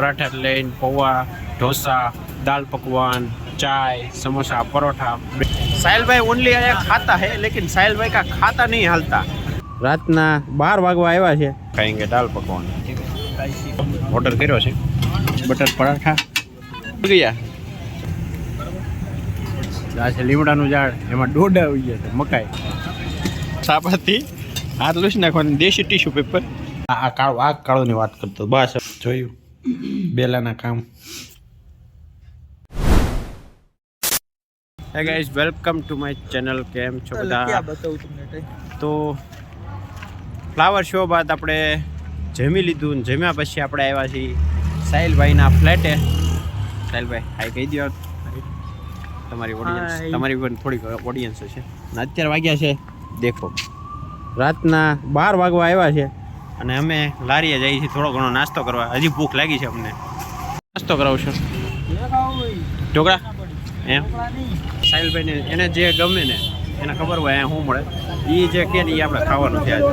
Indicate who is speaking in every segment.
Speaker 1: પરાઠા લઈને પૌવા ઢોસા દાલ પકવાન ચાય સમોસા પરોઠા. સાહિલભાઈ ઓનલી અહીંયા ખાતા હે લેકિન સાહિલભાઈ કા ખાતા નહીં હાલતા. રાતના બાર વાગવા આવ્યા છે. ખાएंगे દાલ પકવાન. ઓર્ડર કર્યો છે. બટર પરાઠા. ગયા. આ છે લીમડાનું ઝાડ. એમાં ડોડા આવી ગયા છે મકાઈ. સાપાથી હાથ લૂસી નાખવાની દેશી ટીશ્યુ પેપર આ આ કાળો આ કાળોની વાત કરતો બસ. જોયું. બેલાના કામ. Hey guys welcome to my channel કેમ છો બધા? તો. ફ્લાવર શો બાદ આપણે જમી લીધું ને જમ્યા પછી આપણે આવ્યા છીએ સાહિલભાઈના ફ્લેટે સાહિલભાઈ હાઈ કહી દો તમારી ઓડિયન્સ તમારી પણ થોડીક ઓડિયન્સ છે ને અત્યારે વાગ્યા છે દેખો રાતના બાર વાગવા આવ્યા છે. અને અમે લારીએ જઈએ છીએ થોડો ઘણો નાસ્તો કરવા. હજી ભૂખ લાગી છે અમને. નાસ્તો કરાવશો? ઢોકળા? એમ. સાહિલભાઈને એને જે ગમે ને એને ખબર હોય અહીંયા શું મળે. એ જે કે ને એ આપણે ખાવાનું છે આજે.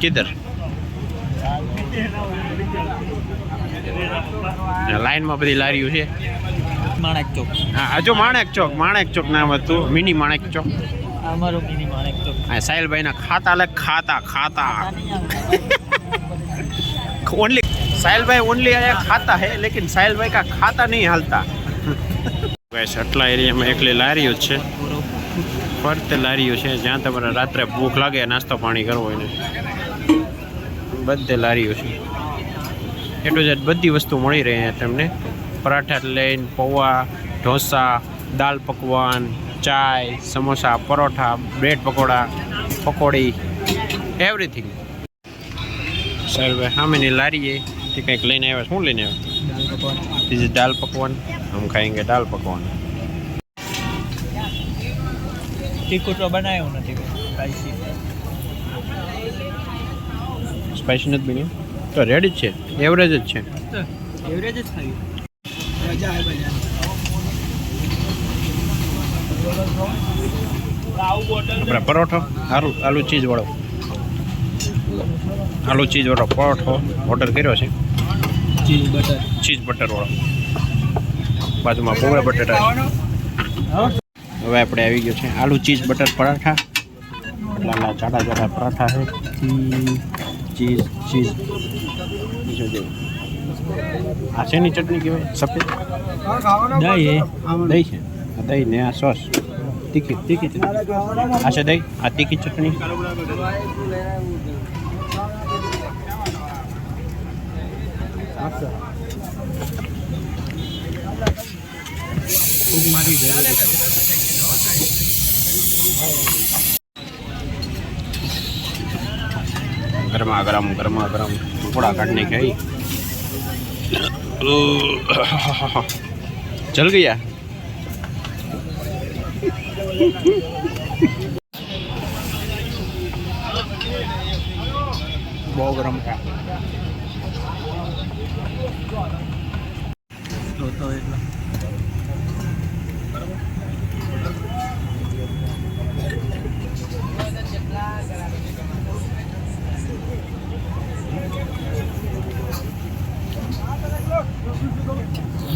Speaker 1: કીધર. લાઈનમાં બધી લારીઓ છે.
Speaker 2: માણેક ચોક.
Speaker 1: હા હજુ માણેક ચોક. માણેક ચોક નામ હતું. મિની માણેક ચોક.
Speaker 2: અમારો મિની માણેક ચોક
Speaker 1: આ સાહિલભાઈના ખાતા લે ખાતા ખાતા. ઓનલી સાહેલભાઈ ઓનલી આયા ખાતા હે લેકિન સાહેલભાઈ કા ખાતા નહીં હાલતા. ગાઈસ આટલા એરિયામાં એકલી લારીઓ જ છે. ફરતે લારીઓ છે જ્યાં તમારે રાત્રે ભૂખ લાગે નાસ્તો પાણી કરવો હોય ને. બધે લારીઓ છે. એટલું જ બધી વસ્તુ મળી રહી છે તમને. પરાઠા લઈને પૌવા ઢોસા દાલ પકવાન ચાય સમોસા પરોઠા બ્રેડ પકોડા પકોડી એવરીથિંગ સાહેબ સામેની લારીએ તે કંઈક લઈને આવ્યા શું લઈને આવ્યા? બીજી દાલ પકવાન. હમ ખાएंगे દાલ પકવાન.
Speaker 2: તીખું તો બનાવ્યું નથી સ્પાઈસી
Speaker 1: નથી બન્યું? તો રેડી જ છે. એવરેજ જ છે.
Speaker 2: એવરેજ જ મજા આવે
Speaker 1: આપણે પરોઠો આલુ આલુ ચીઝ વાળો આલુ ચીઝ વાળો પરોઠો ઓર્ડર કર્યો છે.
Speaker 2: ચીઝ બટર
Speaker 1: ચીઝ બટર વાળો બાજુમાં પોગળા બટેટા હવે આપણે આવી ગયો છે આલુ ચીઝ બટર પરાઠા. એટલા જાડા જાડા પરાઠા છે. Cheese cheese. બીજું જેવું આ શેની ચટણી કહેવાય? સફેદ?
Speaker 2: દહીં
Speaker 1: દહીં છે. દહીં ને આ સોસ. તીખી તીખી આ છે દહીં આ તીખી ચટણી ગરમા ગરમ ગરમા ગરમ ટુકડા કાઢને ગઈ જલ ગયા બહુ ગરમ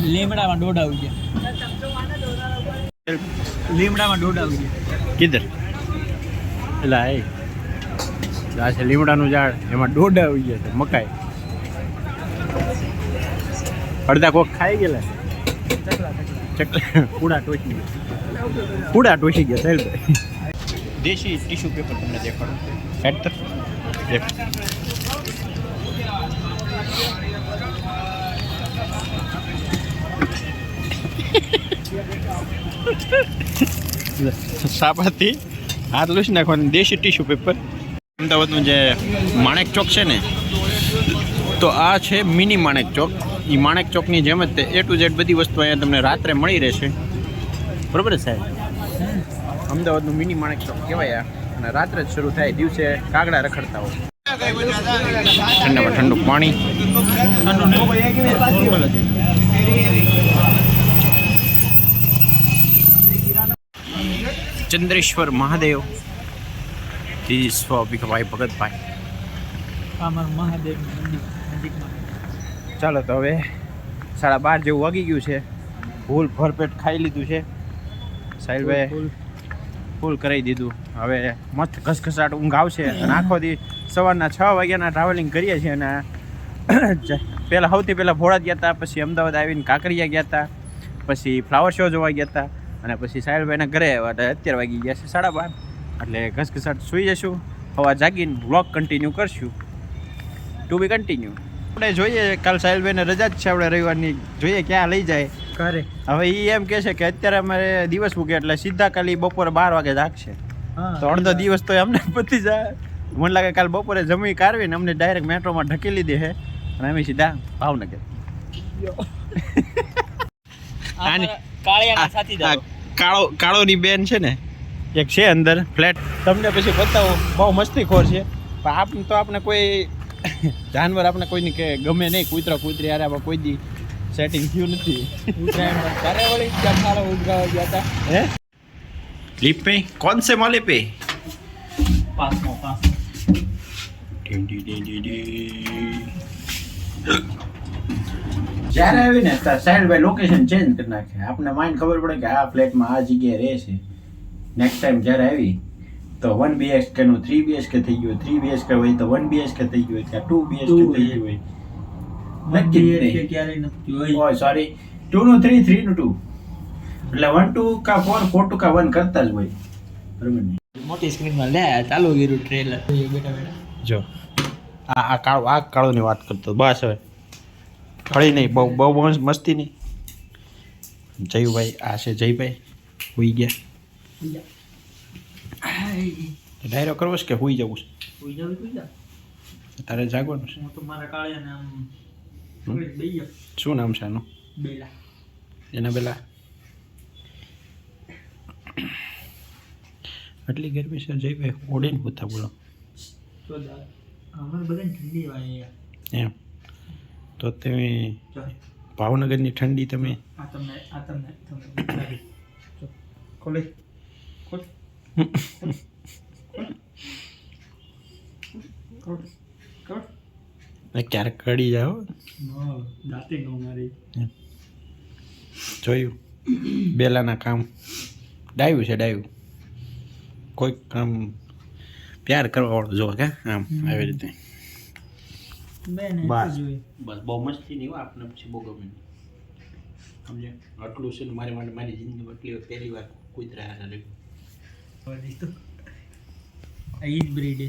Speaker 2: લીમડામાં દોઢ આવી ગયા. લીમડામાં દોઢ આવી ગયા
Speaker 1: કિધર? એ. આ છે લીમડાનું ઝાડ એમાં દોડા આવી ગયા છે મકાઈ. અડધા કોક ખાઈ ગયેલા ચકલા પૂડા ટોચી ગયા. પૂડા ટોચી ગયા સાહેબ દેશી ટીશ્યુ પેપર તમને દેખાડો. હેડ સાપાથી હાથ લૂસી નાખવાનું દેશી ટીશ્યુ પેપર અમદાવાદનું જે માણેક ચોક છે ને, તો આ છે મિની માણેક ચોક. એ માણેક ચોકની જેમ જ તે એ ટુ ઝેડ બધી વસ્તુ અહીંયા તમને રાત્રે મળી રહેશે. બરોબર સાહેબ? અમદાવાદનું મિની માણેક ચોક કહેવાય અને રાત્રે જ શરૂ થાય, દિવસે કાગડા રખડતા હોય. ઠંડામાં ઠંડુ પાણી. ચંદ્રેશ્વર મહાદેવ. જી સ્વાભિકભાઈ ભગતભાઈ.
Speaker 2: નજીકમાં.
Speaker 1: ચાલો તો હવે સાડા બાર જેવું વાગી ગયું છે. ફૂલ ભરપેટ ખાઈ લીધું છે. સાહિલભાઈ
Speaker 2: ફૂલ
Speaker 1: ફૂલ કરાવી દીધું. હવે મસ્ત ઘસઘસાટ ઊંઘ આવશે અને આખો દી સવારના છ વાગ્યાના ટ્રાવેલિંગ કરીએ છીએ અને પહેલાં સૌથી પહેલાં ભોળા ગયા હતા પછી અમદાવાદ આવીને કાંકરિયા ગયા હતા પછી ફ્લાવર શો જોવા ગયા હતા અને પછી સાહિલભાઈના ઘરે આવ્યા એટલે અત્યારે વાગી ગયા છે સાડા બાર. એટલે ઘસઘસાટ સૂઈ જશું. હવા જાગીને વ્લોગ કન્ટિન્યુ કરશું. ટુ બી કન્ટિન્યુ આપણે જોઈએ કાલ સાહિલભાઈને રજા જ છે આપણે રવિવારની. જોઈએ ક્યાં લઈ જાય.
Speaker 2: ઘરે.
Speaker 1: હવે એ એમ કહે છે કે અત્યારે અમારે દિવસ મૂકે એટલે સીધા કાલી બપોરે બાર વાગે જાગશે. તો અડધો દિવસ તો અમને પતી જાય. મને લાગે કાલ બપોરે જમી કાઢવીને અમને ડાયરેક્ટ મેટ્રોમાં ઢકેલી દે છે અને અમે સીધા ભાવનગર. આની-
Speaker 2: કાળિયાના સાથીદારો
Speaker 1: કાળો કાળો ની બેન છે ને? એક છે અંદર ફ્લેટ. તમને પછી બતાવો બહુ મસ્તીખોર છે. પણ આપણે તો આપણે કોઈ જાનવર આપણે કોઈને કે ગમે નહીં કૂતરો કૂતરી યારે આપણે કોઈ દી સેટિંગ થયું નથી.
Speaker 2: ત્યારે વળી ત્યાં ખાડો ઉગાવા ગયા હતા.
Speaker 1: હે? લીપે કોણ સે માલે પે?
Speaker 2: પાસ પાસ
Speaker 1: જ્યારે આવી ને ત્યારે સાહેબભાઈ લોકેશન ચેન્જ કરી નાખે આપને માઇન્ડ ખબર પડે કે આ ફ્લેટમાં આ જગ્યાએ રહે છે. નેક્સ્ટ ટાઈમ જ્યારે આવી તો વન બીએચકે નું થ્રી બીએચકે થઈ ગયું થ્રી બીએચકે હોય તો વન બીએચકે થઈ ગયું હોય ટુ બીએચકે થઈ ગયું હોય. નક્કી
Speaker 2: ક્યારેય નથી હોય.
Speaker 1: સોરી ટુ નું થ્રી થ્રી નું ટુ એટલે વન ટુ કા ફોર ફોર ટુ કા વન કરતા જ હોય. બરોબર ને?
Speaker 2: મોટી સ્ક્રીનમાં લે ચાલુ કર્યું ટ્રેલર બેઠા બેટા.
Speaker 1: જો. આ આ કાળો આ કાળોની વાત કરતો બસ હવે. ખળી નહીં બહુ બહુ મસ્ત- નહીં. જયુભાઈ આ છે જયભાઈ હુઈ ગયા. ડાયરો કરવો છે કે હુઈ જવું છે? તારે જાગવાનું છે? શું નામ છે આનું?
Speaker 2: બેલા.
Speaker 1: એના પેલા આટલી ગરમી છે જયભાઈ ઓડીને પૂછતા બોલો. એમ. તો તમે ભાવનગરની ઠંડી તમે? ક્યારેક કડી જાઓ? જોયું? બેલાના કામ. ડાયું છે ડાયું. કોઈક કામ પ્યાર કરવા વાળો જો કે આમ આવી રીતે.
Speaker 2: બેન
Speaker 1: બસ. બસ બહુ મસ્તી નહીં આપને પછી બહુ ગમે સમજે આટલું છે ને મારી માટે મારી જિંદગીમાં એટલી પહેલી વાર કોઈ રહ્યા
Speaker 2: નથી આ ઈજ બ્રીડ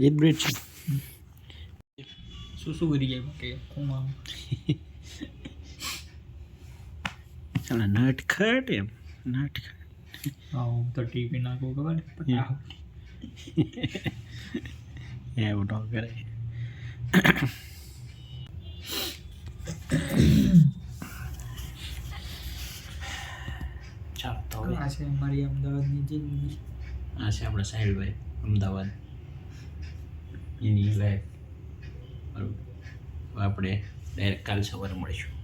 Speaker 1: એ બ્રિડ છે.
Speaker 2: શું શું કરી જાય? કે ખૂમાં.
Speaker 1: ચાલો નટખટ એમ નટખટ.
Speaker 2: હા હું તો ટીવી નાખું ખબર
Speaker 1: એવું ન કરાય ચાલો તો
Speaker 2: આ છે મારી અમદાવાદની જિંદગી
Speaker 1: આ છે આપણા સાહિલભાઈ અમદાવાદ. એની લાઈફ આપણે ડાયરેક્ટ કાલ સવારે મળીશું.